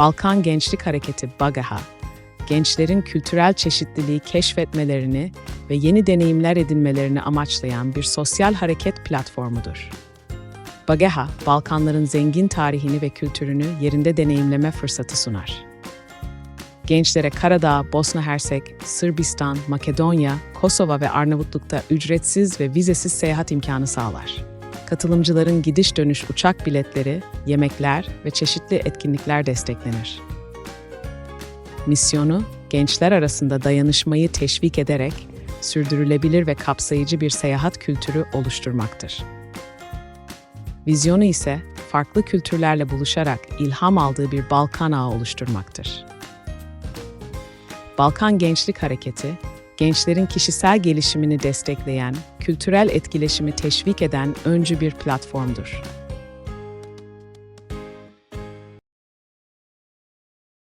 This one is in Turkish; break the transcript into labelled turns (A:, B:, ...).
A: Balkan Gençlik Hareketi BAGAHA, gençlerin kültürel çeşitliliği keşfetmelerini ve yeni deneyimler edinmelerini amaçlayan bir sosyal hareket platformudur. BAGAHA, Balkanların zengin tarihini ve kültürünü yerinde deneyimleme fırsatı sunar. Gençlere Karadağ, Bosna Hersek, Sırbistan, Makedonya, Kosova ve Arnavutluk'ta ücretsiz ve vizesiz seyahat imkanı sağlar. Katılımcıların gidiş dönüş uçak biletleri, yemekler ve çeşitli etkinlikler desteklenir. Misyonu, gençler arasında dayanışmayı teşvik ederek sürdürülebilir ve kapsayıcı bir seyahat kültürü oluşturmaktır. Vizyonu ise farklı kültürlerle buluşarak ilham aldığı bir Balkan ağı oluşturmaktır. Balkan Gençlik Hareketi, gençlerin kişisel gelişimini destekleyen, kültürel etkileşimi teşvik eden öncü bir platformdur.